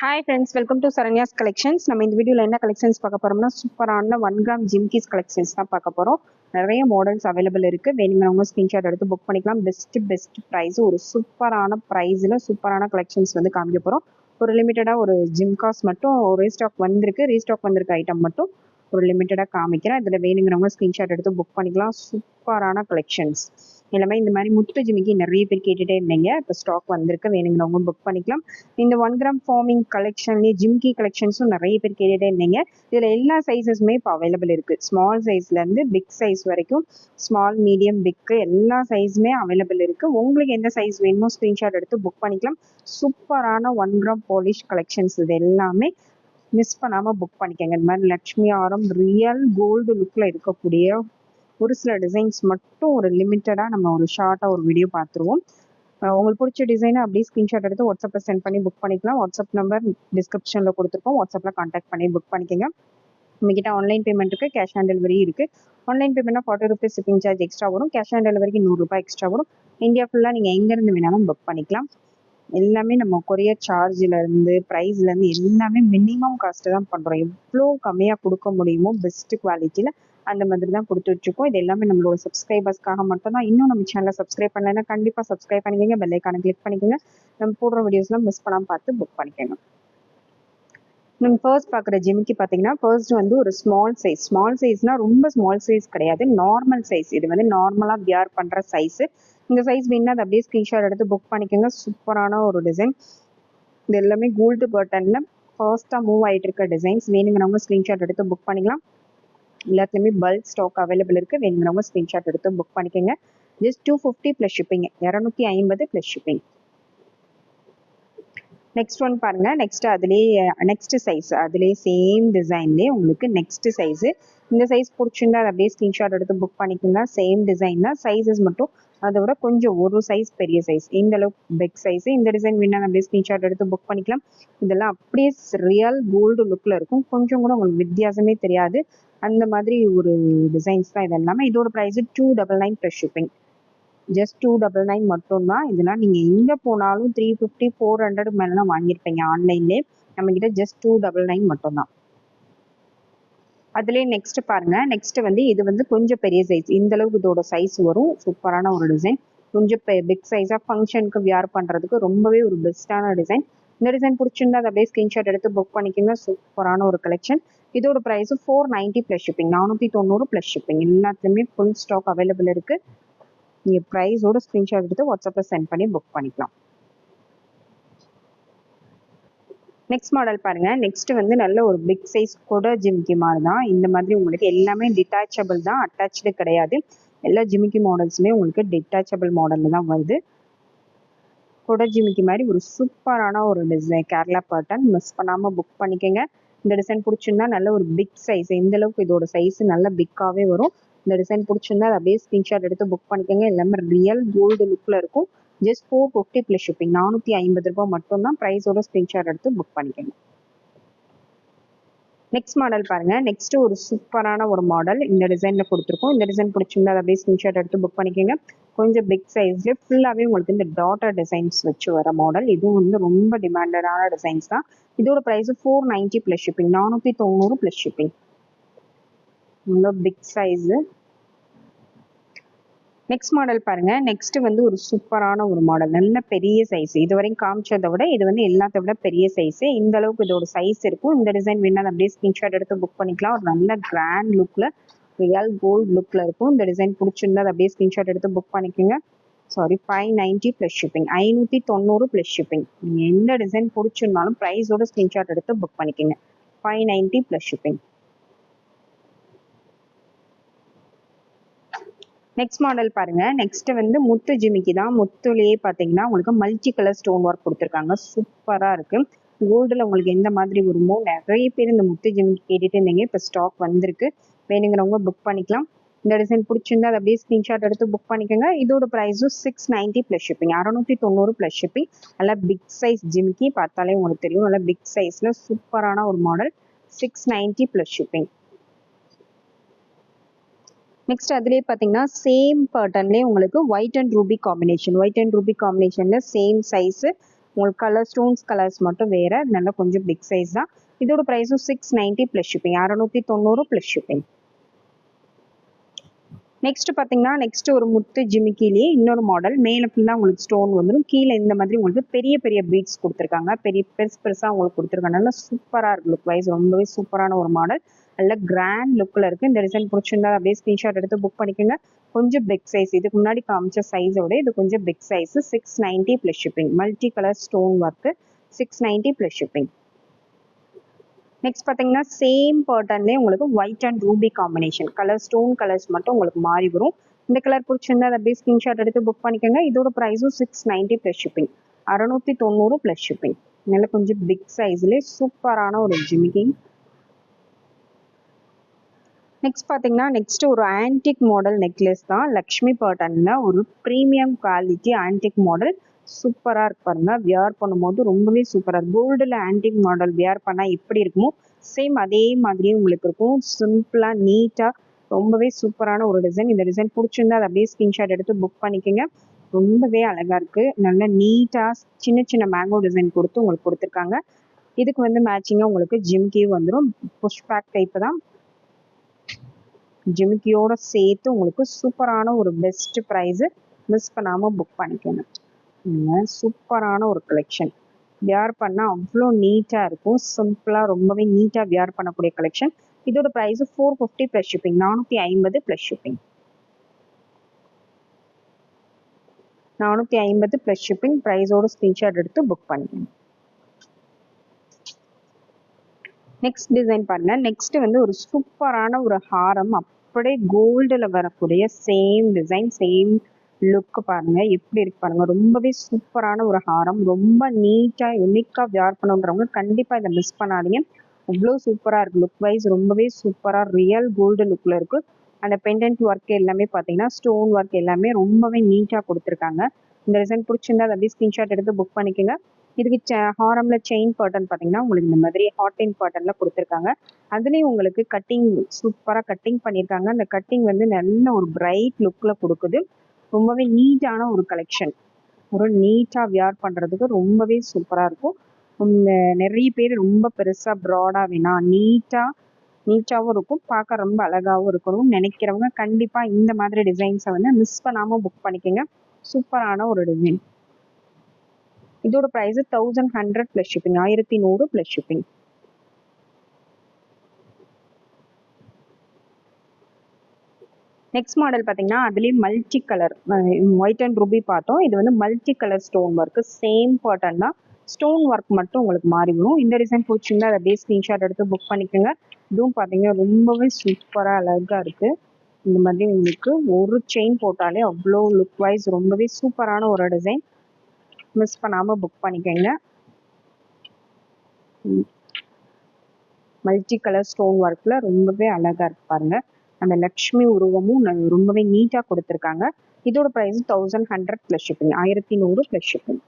Hi friends welcome to Saranya's collections நம்ம இந்த வீடியோவில் என்ன கலெக்ஷன்ஸ் பார்க்க போகிறோம்னா சூப்பரான ஒன் கிராம் ஜிம்கிஸ் கலெக்ஷன்ஸ் தான் பார்க்க போகிறோம் நிறைய மாடல்ஸ் அவைலபிள் இருக்குது வேணுங்கிறவங்க ஸ்க்ரீன்ஷாட் எடுத்து புக் பண்ணிக்கலாம். பெஸ்ட் பெஸ்ட் ப்ரைஸ் ஒரு சூப்பரான ப்ரைஸில் சூப்பரான கலெக்ஷன்ஸ் வந்து காமிக்க போகிறோம் ஒரு லிமிட்டடாக ஒரு ஜிம்காஸ் மட்டும் ஒரு ரீஸ்டாக் வந்திருக்கு. ரீஸ்டாக் வந்திருக்க ஐட்டம் மட்டும் ஒரு லிமிட்டடாக காமிக்கிறேன். இதில் வேணுங்கிறவங்க ஸ்க்ரீன்ஷாட் எடுத்து புக் பண்ணிக்கலாம். சூப்பரான கலெக்ஷன்ஸ் எல்லாமே இந்த மாதிரி முத்து ஜிமிக்கி நிறைய பேர் கேட்டுட்டே இருந்தீங்க. இப்போ ஸ்டாக் வந்திருக்கு. வேணுங்கிறவங்க புக் பண்ணிக்கலாம். இந்த ஒன் கிராம் ஃபார்மிங் கலெக்ஷன்லேயே ஜிம்கி கலெக்ஷன்ஸும் நிறைய பேர் கேட்டுகிட்டே இருந்தீங்க. இதில் எல்லா சைஸஸுமே இப்போ அவைலபிள் இருக்குது ஸ்மால் சைஸ்லேருந்து பிக் சைஸ் வரைக்கும் ஸ்மால் மீடியம் பிக்கு எல்லா சைஸுமே அவைலபிள் இருக்குது உங்களுக்கு எந்த சைஸ் வேணுமோ ஸ்க்ரீன்ஷாட் எடுத்து புக் பண்ணிக்கலாம். சூப்பரான ஒன் கிராம் பாலிஷ் கலெக்ஷன்ஸ் இது எல்லாமே மிஸ் பண்ணாமல் புக் பண்ணிக்கோங்க. இந்த மாதிரி லக்ஷ்மி ஆரம் ரியல் கோல்டு லுக்கில் இருக்கக்கூடிய ஒரு சில டிசைன்ஸ் மட்டும் ஒரு லிமிட்டடாக நம்ம ஒரு ஷார்ட்டாக ஒரு வீடியோ பார்த்துருவோம். உங்களுக்கு பிடிச்ச டிசைனை அப்படியே ஸ்க்ரீன்ஷாட் எடுத்து வாட்ஸ்அப்பில் சென்ட் பண்ணி புக் பண்ணிக்கலாம். வாட்ஸ்அப் நம்பர் டிஸ்கிரிப்ஷனில் கொடுத்துருக்கோம். வாட்ஸ்அப்பில் காண்டாக்ட் பண்ணி புக் பண்ணிக்கோங்க. நம்மக்கிட்ட ஆன்லைன் பேமெண்ட் இருக்குது கேஷ் ஆன் டெலிவரி இருக்குது online பேமெண்ட்னா forty rupees shipping charge extra வரும். கேஷ் ஆன் டெலிவரிக்கு நூறுரூபா எக்ஸ்ட்ரா வரும். இந்தியா ஃபுல்லாக நீங்கள் எங்கேருந்து வேணாலும் புக் பண்ணிக்கலாம். எல்லாமே நம்ம கொரியர் சார்ஜிலேருந்து ப்ரைஸ்லேருந்து எல்லாமே மினிமம் காஸ்ட்டு தான் பண்ணுறோம் எவ்வளோ கம்மியாக கொடுக்க முடியுமோ பெஸ்ட் குவாலிட்டியில் அந்த மாதிரி தான் கொடுத்து வச்சுருக்கோம். இது எல்லாமே நம்மளோட சப்ஸ்கிரைபர்ஸ்க்காக மட்டும் தான் இன்னும் நம்ம சேனலை சப்ஸ்கிரைப் பண்ணலைன்னா கண்டிப்பாக சப்ஸ்கிரைப் பண்ணிக்கோங்க. பெல் ஐக்கானை கிளிக் பண்ணிக்கோங்க. நம்ம போடுற வீடியோஸ்லாம் மிஸ் பண்ணாமல் பார்த்து புக் பண்ணிக்கோங்க. நம்ம ஃபர்ஸ்ட் பார்க்குற ஜிமிக்கு பார்த்தீங்கன்னா ஃபர்ஸ்ட் வந்து ஒரு ஸ்மால் சைஸ் ஸ்மால் சைஸ்னால் ரொம்ப ஸ்மால் சைஸ் கிடையாது. நார்மல் சைஸ் இது வந்து நார்மலாக வியர் பண்ணுற சைஸு இந்த சைஸ் வேணுன்னா அதை அப்படியே ஸ்க்ரீன்ஷாட் எடுத்து புக் பண்ணிக்கோங்க. சூப்பரான ஒரு டிசைன் இது எல்லாமே கோல்டு பட்டனில் ஃபர்ஸ்ட்டாக மூவ் ஆகிட்டு இருக்க டிசைன்ஸ் வேணுங்கிறவங்க ஸ்க்ரீன்ஷாட் எடுத்து புக் பண்ணிக்கலாம். எல்லாத்துலேயுமே பல்க் ஸ்டாக் அவைலபிள் இருக்குது வேணுங்கிறவங்க ஸ்க்ரீன்ஷாட் எடுத்து புக் பண்ணிக்கோங்க. Just two fifty plus shipping இரநூத்தி ஐம்பது ப்ளஸ் ஷிப்பிங் நெக்ஸ்ட் ஒன் பாருங்க. நெக்ஸ்ட் அதுலேயே நெக்ஸ்ட் சைஸ் அதுலேயே சேம் டிசைன்லேயே உங்களுக்கு நெக்ஸ்ட் சைஸு இந்த சைஸ் பிடிச்சிருந்தா அதை அப்படியே ஸ்க்ரீன்ஷாட் எடுத்து புக் பண்ணிக்கோங்க. சேம் டிசைன் தான். சைஸஸ் மட்டும் அதை விட கொஞ்சம் ஒரு சைஸ் பெரிய சைஸ் இந்த அளவுக்கு பெக் சைஸ் இந்த டிசைன் வேணா அப்படியே ஸ்க்ரீன்ஷாட் எடுத்து புக் பண்ணிக்கலாம். இதெல்லாம் அப்படியே ரியல் கோல்டு லுக்கில் இருக்கும். கொஞ்சம் கூட உங்களுக்கு வித்தியாசமே தெரியாது. அந்த மாதிரி ஒரு டிசைன்ஸ் தான் இது எல்லாமே இதோட price two double nine plus shipping just two double nine மட்டும்தான். இதெல்லாம் நீங்கள் எங்கே போனாலும் த்ரீ ஃபிஃப்டி ஃபோர் ஹண்ட்ரட் மேலாம் வாங்கியிருப்பீங்க ஆன்லைன்லேயே நம்மக்கிட்ட ஜஸ்ட் டூ டபுள் நைன் மட்டும்தான். அதுலேயே நெக்ஸ்ட் பாருங்க. நெக்ஸ்ட் வந்து இது வந்து கொஞ்சம் பெரிய சைஸ் இந்த அளவுக்கு இதோட சைஸ் வரும். சூப்பரான ஒரு டிசைன் கொஞ்சம் பிக் சைஸாக ஃபங்க்ஷனுக்கு வியர் பண்ணுறதுக்கு ரொம்பவே ஒரு பெஸ்ட்டான டிசைன் இந்த டிசைன் பிடிச்சிருந்தா அதை அப்படியே ஸ்கிரீன்ஷாட் எடுத்து புக் பண்ணிக்கோங்க. சூப்பரான ஒரு கலெக்ஷன் இதோட price four ninety plus shipping நானூற்றி தொண்ணூறு ப்ளஸ் ஷிப்பிங் எல்லாத்துலேயுமே ஃபுல் ஸ்டாக் அவைலபிள் இருக்குது நீங்கள் ப்ரைஸோட ஸ்க்ரீன்ஷாட் எடுத்து வாட்ஸ்அப்பில் சென்ட் பண்ணி புக் பண்ணிக்கலாம். நெக்ஸ்ட் மாடல் பாருங்க. நெக்ஸ்ட் வந்து நல்ல ஒரு பிக் சைஸ் கொடை ஜிமிக்கி மாதிரி தான் இந்த மாதிரி உங்களுக்கு எல்லாமே டிட்டாச்சபிள் தான். அட்டாச்சு கிடையாது. எல்லா ஜிமிக்கி மாடல்ஸுமே உங்களுக்கு டிட்டாச்சபிள் மாடலில் தான் வருது. கொடை ஜிமிக்கி மாதிரி ஒரு சூப்பரான ஒரு டிசைன் கேரளா பேட்டர்ன் மிஸ் பண்ணாமல் புக் பண்ணிக்கோங்க. இந்த டிசைன் பிடிச்சிருந்தா நல்ல ஒரு பிக் சைஸ் இந்த அளவுக்கு இதோட சைஸ் நல்ல பிக்காகவே வரும். இந்த டிசைன் பிடிச்சிருந்தா அதை அப்படியே ஸ்கிரீன்ஷாட் எடுத்து புக் பண்ணிக்கோங்க. எல்லாமே ரியல் கோல்டு லுக்கில் இருக்கும். Just four fifty plus shipping நானூற்றி ஐம்பது ரூபாய் மட்டும்தான் ப்ரைஸோட ஸ்க்ரீன்ஷாட் எடுத்து புக் பண்ணிக்கோங்க நெக்ஸ்ட் மாடல் பாருங்க. நெக்ஸ்ட் ஒரு சூப்பரான ஒரு மாடல் இந்த டிசைன்ல கொடுத்துருக்கோம். இந்த டிசைன் பிடிச்சிருந்தா அதை அப்படியே ஸ்க்ரீன்ஷாட் எடுத்து புக் பண்ணிக்கோங்க. கொஞ்சம் பிக் சைஸ்ல ஃபுல்லாகவே உங்களுக்கு இந்த டாட்டர் டிசைன்ஸ் வச்சு வர மாடல் இதுவும் வந்து ரொம்ப டிமாண்டடான டிசைன்ஸ் தான். இதோட price four ninety plus shipping நானூற்றி தொண்ணூறு ப்ளஸ் ஷிப்பிங் ரொம்ப பிக் சைஸு நெக்ஸ்ட் மாடல் பாருங்க. நெக்ஸ்ட் வந்து ஒரு சூப்பரான ஒரு மாடல் நல்ல பெரிய சைஸ் இது காமிச்சதை விட இது வந்து எல்லாத்த விட பெரிய சைஸ் இந்த அளவுக்கு இதோட சைஸ் இருக்கும். இந்த டிசைன் வேணாலும் அப்படியே ஸ்கிரீன்ஷாட் எடுத்து புக் பண்ணிக்கலாம். ஒரு நல்ல கிராண்ட் லுக்ல ரியல் கோல்ட் லுக்ல இருக்கும். இந்த டிசைன் பிடிச்சிருந்தா அதை அப்படியே ஸ்கிரீன்ஷாட் எடுத்து புக் பண்ணிக்கோங்க. Sorry five ninety plus shipping ஐநூற்றி தொண்ணூறு ப்ளஸ் ஷிப்பிங் நீங்கள் எந்த டிசைன் பிடிச்சிருந்தாலும் ப்ரைஸோட ஸ்கிரீன்ஷாட் எடுத்து புக் பண்ணிக்கோங்க. Five ninety plus shipping next model பாருங்க. நெக்ஸ்ட் வந்து முத்து ஜிமிக்கி தான். முத்துலேயே பார்த்தீங்கன்னா உங்களுக்கு மல்டி கலர் ஸ்டோன் ஒர்க் கொடுத்துருக்காங்க. சூப்பராக இருக்கு. கோல்டில் உங்களுக்கு எந்த மாதிரி வருமோ நிறைய பேர் இந்த முத்து ஜிமிக்கி கேட்டுட்டு இருந்தீங்க. இப்போ ஸ்டாக் வந்திருக்கு. வேணுங்கிறவங்க புக் பண்ணிக்கலாம். இந்த டிசைன் பிடிச்சிருந்தா அதை அப்படியே ஸ்க்ரீன்ஷாட் எடுத்து புக் பண்ணிக்கோங்க. இதோட ப்ரைஸும் சிக்ஸ் நைன்ட்டி ப்ளஸ் ஷிப்பிங் அறநூற்றி தொண்ணூறு ப்ளஸ் ஷிப்பிங் நல்லா பிக் சைஸ் ஜிமிக்கி பார்த்தாலே உங்களுக்கு தெரியும். நல்லா பிக் சைஸில் சூப்பரான ஒரு model six ninety plus shipping next அதுலேயே பார்த்தீங்கன்னா சேம் பேட்டர்ன்லேயே உங்களுக்கு white and ruby combination white and ruby காம்பினேஷனில் சேம் சைஸு உங்களுக்கு கலர் ஸ்டோன்ஸ் கலர்ஸ் மட்டும் வேறு நல்லா கொஞ்சம் பிக் சைஸ் தான். இதோட ப்ரைஸும் சிக்ஸ் நைன்ட்டி ப்ளஸ் ஷிப்பிங் அறநூற்றி தொண்ணூறு ப்ளஸ் ஷிப்பிங் நெக்ஸ்ட் பார்த்தீங்கன்னா நெக்ஸ்ட் ஒரு முத்து ஜிமிக்கிலேயே இன்னொரு மாடல் மேலே ஃபுல்லாக உங்களுக்கு ஸ்டோன் வந்துடும் கீழே இந்த மாதிரி உங்களுக்கு பெரிய பெரிய பீட்ஸ் கொடுத்துருக்காங்க. பெரிய பெருசு பெருசாக உங்களுக்கு கொடுத்துருக்காங்க. நல்லா சூப்பராக இருக்கு லுக் வைஸ் ரொம்பவே சூப்பரான ஒரு மாடல் நல்ல கிராண்ட் லுக்கில் இருக்குது இந்த டிசைன் பிடிச்சிருந்தா அப்படியே ஸ்க்ரீன்ஷாட் எடுத்து புக் பண்ணிக்கோங்க. கொஞ்சம் பிக் சைஸ் இதுக்கு முன்னாடி காமிச்ச சைஸோட இது கொஞ்சம் big size six ninety plus shipping multi colour stone work six ninety plus shipping next பார்த்தீங்கன்னா சேம் பேட்டர்ன்லேயே உங்களுக்கு white and ruby combination colour stone colours மட்டும் உங்களுக்கு மாறி வரும். இந்த கலர் பிடிச்சிருந்தா அதை அப்படியே ஸ்க்ரீன்ஷாட் எடுத்து புக் பண்ணிக்கோங்க. இதோட ப்ரைஸும் சிக்ஸ் நைன்ட்டி ப்ளஸ் ஷிப்பிங் அறநூற்றி தொண்ணூறு ப்ளஸ் ஷிப்பிங் நல்ல கொஞ்சம் பிக் சைஸ்லேயே சூப்பரான ஒரு ஜிமிக்கிங் நெக்ஸ்ட் பார்த்தீங்கன்னா நெக்ஸ்ட் ஒரு ஆன்டிக் மாடல் நெக்லஸ் தான். லக்ஷ்மி பேட்டர்னில் ஒரு ப்ரீமியம் குவாலிட்டி ஆன்டிக் மாடல் சூப்பராக இருக்கு பாருங்க. வியர் பண்ணும்போது ரொம்பவே சூப்பராக இருக்கும் கோல்டில் ஆன்டிக் மாடல் வியர் பண்ணால் எப்படி இருக்குமோ சேம் அதே மாதிரியே உங்களுக்கு இருக்கும். சிம்பிளாக நீட்டாக ரொம்பவே சூப்பரான ஒரு டிசைன் இந்த டிசைன் பிடிச்சிருந்தா அதை அப்படியே ஸ்கிரீன்ஷாட் எடுத்து புக் பண்ணிக்கோங்க. ரொம்பவே அழகாக இருக்குது நல்ல நீட்டாக சின்ன சின்ன மேங்கோ டிசைன் கொடுத்து உங்களுக்கு கொடுத்துருக்காங்க. இதுக்கு வந்து மேட்சிங்காக உங்களுக்கு ஜிம்கியும் வந்துடும் புஷ் பேக் டைப்பு தான். ஜிமிக்கியோட சேர்த்து உங்களுக்கு சூப்பரான ஒரு பெஸ்ட் ப்ரைஸு மிஸ் பண்ணாமல் புக் பண்ணிக்கோங்க. சூப்பரான ஒரு கலெக்ஷன் வியர் பண்ணால் அவ்வளோ நீட்டாக இருக்கும். சிம்பிளாக ரொம்பவே நீட்டாக வியர் பண்ணக்கூடிய கலெக்ஷன் இதோட price four fifty plus shipping நானூற்றி ஐம்பது ப்ளஸ் ஷிப்பிங் நானூற்றி ஐம்பது ப்ளஸ் ஷிப்பிங் ப்ரைஸோட ஸ்க்ரீன்ஷாட் எடுத்து புக் பண்ணிக்கணும் நெக்ஸ்ட் டிசைன் பாருங்க நெக்ஸ்ட் வந்து ஒரு சூப்பரான ஒரு ஹாரம் அப்படியே கோல்டில் வரக்கூடிய சேம் டிசைன் சேம் லுக் பாருங்க. எப்படி இருக்கு பாருங்க. ரொம்பவே சூப்பரான ஒரு ஹாரம். ரொம்ப நீட்டா யூனிக்காக வியார் பண்ணுன்றவங்க கண்டிப்பா இதை மிஸ் பண்ணாதீங்க. அவ்வளோ சூப்பரா இருக்கு. லுக் வைஸ் ரொம்பவே சூப்பரா ரியல் கோல்டு லுக்ல இருக்கு. அந்த பெண்டன்ட் ஒர்க் எல்லாமே பார்த்தீங்கன்னா ஸ்டோன் ஒர்க் எல்லாமே ரொம்பவே நீட்டாக கொடுத்துருக்காங்க. இந்த டிசைன் பிடிச்சிருந்தா அதை அப்படியே ஸ்கிரீன்ஷாட் எடுத்து புக் பண்ணிக்கோங்க. இதுக்கு ஹாரம்ல செயின் பாட்டன் பார்த்தீங்கன்னா உங்களுக்கு இந்த மாதிரி ஹாட்டின் பாட்டன்ல கொடுத்துருக்காங்க. அதுலேயும் உங்களுக்கு கட்டிங் சூப்பராக கட்டிங் பண்ணியிருக்காங்க அந்த கட்டிங் வந்து நல்ல ஒரு பிரைட் லுக்கில் கொடுக்குது. ரொம்பவே நீட்டான ஒரு கலெக்ஷன் ஒரு நீட்டாக வியர் பண்ணுறதுக்கு ரொம்பவே சூப்பராக இருக்கும். நிறைய பேர் ரொம்ப பெருசாக ப்ராடாக வேணாம் நீட்டாக நீட்டாகவும் இருக்கும். பார்க்க ரொம்ப அழகாகவும் இருக்கணும் நினைக்கிறவங்க கண்டிப்பாக இந்த மாதிரி டிசைன்ஸை வந்து மிஸ் பண்ணாமல் புக் பண்ணிக்கோங்க. சூப்பரான ஒரு டிசைன் இதோட price thousand hundred plus shipping ஆயிரத்தி நூறு ப்ளஸ் ஷிப்பிங் நெக்ஸ்ட் மாடல் பார்த்தீங்கன்னா அதுலேயே multi colour white and ruby பார்த்தோம். இது வந்து multi colour stone work same pattern தான். ஸ்டோன் ஒர்க் மட்டும் உங்களுக்கு மாறி வரும். இந்த டிசைன் பிடிச்சிருந்தா அதை அப்படியே ஸ்க்ரீன்ஷாட் எடுத்து புக் பண்ணிக்கோங்க. இதுவும் பார்த்தீங்கன்னா ரொம்பவே சூப்பராக அழகாக இருக்குது இந்த மாதிரி உங்களுக்கு ஒரு செயின் போட்டாலே அவ்வளோ லுக் வைஸ் ரொம்பவே சூப்பரான ஒரு டிசைன் மிஸ் பண்ணாமல் புக் பண்ணிக்கோங்க. மல்டி கலர் ஸ்டோன் ஒர்க்கில் ரொம்பவே அழகாக இருக்கு பாருங்க. அந்த லக்ஷ்மி உருவமும் ரொம்பவே நீட்டாக கொடுத்துருக்காங்க. இதோட price thousand hundred plus shipping ஆயிரத்தி நூறு ப்ளஸ் ஷிப்பிங்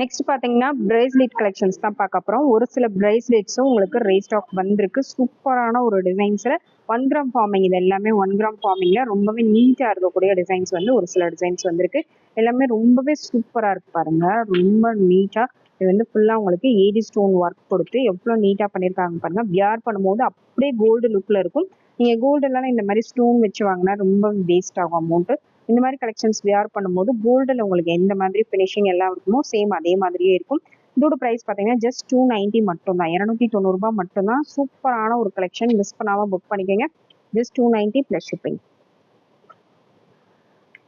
நெக்ஸ்ட் பார்த்தீங்கன்னா பிரேஸ்லெட் கலெக்ஷன்ஸ் தான் பார்க்க போகிறோம் ஒரு சில பிரேஸ்லெட்ஸும் உங்களுக்கு ரேஸ்டாக் வந்திருக்கு. சூப்பரான ஒரு டிசைன்ஸில் ஒன் கிராம் ஃபார்மிங் இது எல்லாமே ஒன் கிராம் ஃபார்மிங்கில் ரொம்பவே நீட்டாக இருக்கக்கூடிய டிசைன்ஸ் வந்து ஒரு சில டிசைன்ஸ் வந்திருக்கு. எல்லாமே ரொம்பவே சூப்பராக இருக்கு பாருங்க. ரொம்ப நீட்டாக இது வந்து ஃபுல்லாக உங்களுக்கு ஏடி ஸ்டோன் ஒர்க் கொடுத்து எவ்வளோ நீட்டாக பண்ணியிருக்காங்க பாருங்கள் வியார் பண்ணும்போது அப்படியே கோல்டு லுக்கில் இருக்கும். நீங்கள் கோல்டெல்லாம் இந்த மாதிரி ஸ்டோன் வச்சு வாங்கினா ரொம்ப வேஸ்ட் ஆகும் அமௌண்ட்டு இந்த மாதிரி கலெக்ஷன்ஸ் வியர் பண்ணும்போது கோல்டில் உங்களுக்கு எந்த மாதிரி ஃபினிஷிங் எல்லாம் இருக்குமோ சேம் அதே மாதிரியே இருக்கும். இதோட ப்ரைஸ் பார்த்தீங்கன்னா ஜஸ்ட் டூ நைன்ட்டி மட்டும் தான் இரநூத்தி தொண்ணூறுபா மட்டும்தான். சூப்பரான ஒரு கலெக்ஷன் மிஸ் பண்ணாமல் புக் பண்ணிக்கோங்க. Just two ninety plus shipping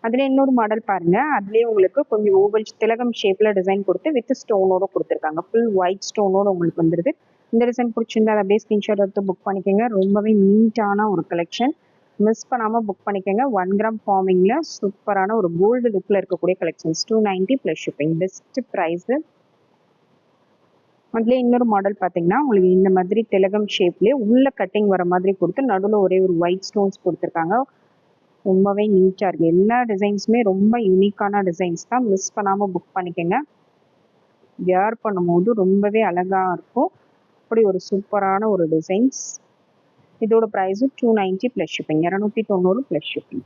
அதில் இன்னொரு மாடல் பாருங்க. அதுலேயே உங்களுக்கு கொஞ்சம் ஓவல் திலகம் ஷேப்பில் டிசைன் கொடுத்து வித் ஸ்டோனோட கொடுத்துருக்காங்க. ஃபுல் ஒயிட் ஸ்டோனோட உங்களுக்கு வந்துருது. இந்த டிசைன் பிடிச்சிருந்தா அதை அப்படியே ஸ்கிரீன்ஷாட் எடுத்து புக் பண்ணிக்கோங்க. ரொம்பவே நீட்டான ஒரு கலெக்ஷன் மிஸ் பண்ணாமல் புக் பண்ணிக்கோங்க. ஒன் கிராம் ஃபார்மிங்கில் சூப்பரான ஒரு கோல்டு லுக்கில் இருக்கக்கூடிய collections two ninety plus shipping best price அதுலேயே இன்னொரு மாடல் பார்த்தீங்கன்னா உங்களுக்கு இந்த மாதிரி திலகம் ஷேப்லேயே உள்ள கட்டிங் வர மாதிரி கொடுத்து நடுவில் ஒரே ஒரு ஒயிட் ஸ்டோன்ஸ் கொடுத்துருக்காங்க. ரொம்பவே நீட்டாக இருக்குது எல்லா டிசைன்ஸுமே ரொம்ப யூனிக்கான டிசைன்ஸ் தான். மிஸ் பண்ணாமல் புக் பண்ணிக்கோங்க. வியர் பண்ணும்போது ரொம்பவே அழகாக இருக்கும். அப்படி ஒரு சூப்பரான ஒரு டிசைன்ஸ் இதோட price two ninety plus shipping இரநூத்தி தொண்ணூறு ப்ளஸ் ஷிப்பிங்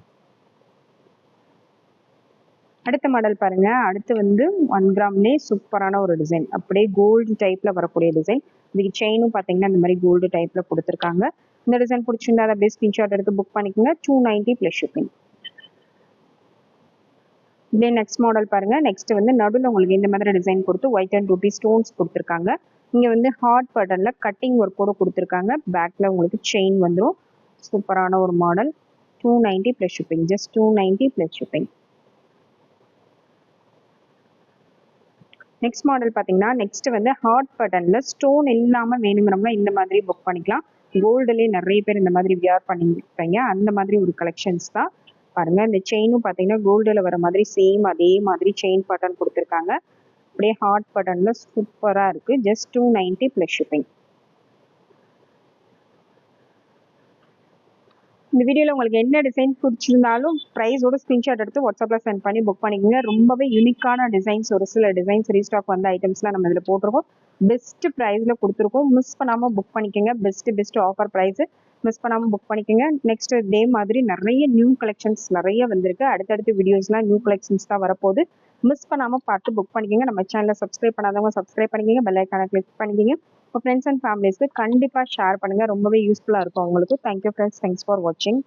அடுத்த மாடல் பாருங்க அடுத்து வந்து ஒன் கிராம்லே சூப்பரான ஒரு டிசைன் அப்படியே கோல்டு டைப்ல வரக்கூடிய டிசைன் இதுக்கு செயினும் பார்த்தீங்கன்னா இந்த மாதிரி கோல்டு டைப்ல கொடுத்துருக்காங்க இந்த டிசைன் பிடிச்சிருந்தா அதை அப்படியே ஸ்கிரீன்ஷாட் எடுத்து புக் பண்ணிக்கோங்க டூ நைன்ட்டி ப்ளஸ் ஷிப்பிங் இதே நெக்ஸ்ட் மாடல் பாருங்க நெக்ஸ்ட் வந்து நடுவில் உங்களுக்கு இந்த மாதிரி டிசைன் கொடுத்து ஒயிட் அண்ட் ரூபி ஸ்டோன்ஸ் கொடுத்துருக்காங்க இங்க வந்து ஹார்ட் பட்டன்ல கட்டிங் ஒர்க்கோட கொடுத்துருக்காங்க. பேக்ல உங்களுக்கு செயின் வந்துடும் சூப்பரான ஒரு model two ninety plus shipping just two ninety plus shipping next model பார்த்தீங்கன்னா நெக்ஸ்ட் வந்து ஹார்ட் பட்டன்ல ஸ்டோன் இல்லாமல் வேணுங்கிறவங்க இந்த மாதிரி புக் பண்ணிக்கலாம். கோல்டுலேயே நிறைய பேர் இந்த மாதிரி வியர் பண்ணிருப்பீங்க. அந்த மாதிரி ஒரு கலெக்ஷன்ஸ் தான். பாருங்க இந்த செயினும் பார்த்தீங்கன்னா கோல்டில் வர மாதிரி சேம் அதே மாதிரி செயின் பட்டன் கொடுத்துருக்காங்க. அப்படியே ஹார்ட் பட்டன்ல சூப்பராக இருக்கு. Just two ninety plus shipping இந்த வீடியோவில் உங்களுக்கு என்ன டிசைன் பிடிச்சிருந்தாலும் ப்ரைஸோட ஸ்க்ரீன்ஷாட் எடுத்து வாட்ஸ்அப்பில் சென்ட் பண்ணி புக் பண்ணிக்கோங்க. ரொம்பவே யூனிக்கான டிசைன்ஸ் ஒரு சில டிசைன்ஸ் ரீஸ்டாக் வந்த ஐட்டம்ஸ்லாம் நம்ம இதில் போட்டிருக்கோம். பெஸ்ட் ப்ரைஸில் கொடுத்துருக்கோம். மிஸ் பண்ணாமல் புக் பண்ணிக்கோங்க. Best best offer price miss பண்ணாமல் புக் பண்ணிக்கோங்க. நெக்ஸ்ட் இதே மாதிரி நிறைய நியூ கலெக்ஷன்ஸ் நிறைய வந்திருக்கு. அடுத்தடுத்து வீடியோஸ்லாம் நியூ கலெக்ஷன்ஸ் தான் வரப்போகுது. மிஸ் பண்ணாமல் பார்த்து புக் பண்ணிக்கோங்க. நம்ம சேனலை சப்ஸ்கிரைப் பண்ணாதவங்க சப்ஸ்கிரைப் பண்ணிக்கோங்க. பெல் ஐக்கானை கிளிக் பண்ணிக்கோங்க. உங்கள் ஃப்ரெண்ட்ஸ் அண்ட் ஃபேமிலிஸ்க்கு கண்டிப்பாக ஷேர் பண்ணுங்கள் ரொம்பவே யூஸ்ஃபுல்லாக இருக்கும். உங்களுக்கு. தேங்க்யூ ஃப்ரெண்ட்ஸ் தேங்க்ஸ் ஃபார் வாட்சிங்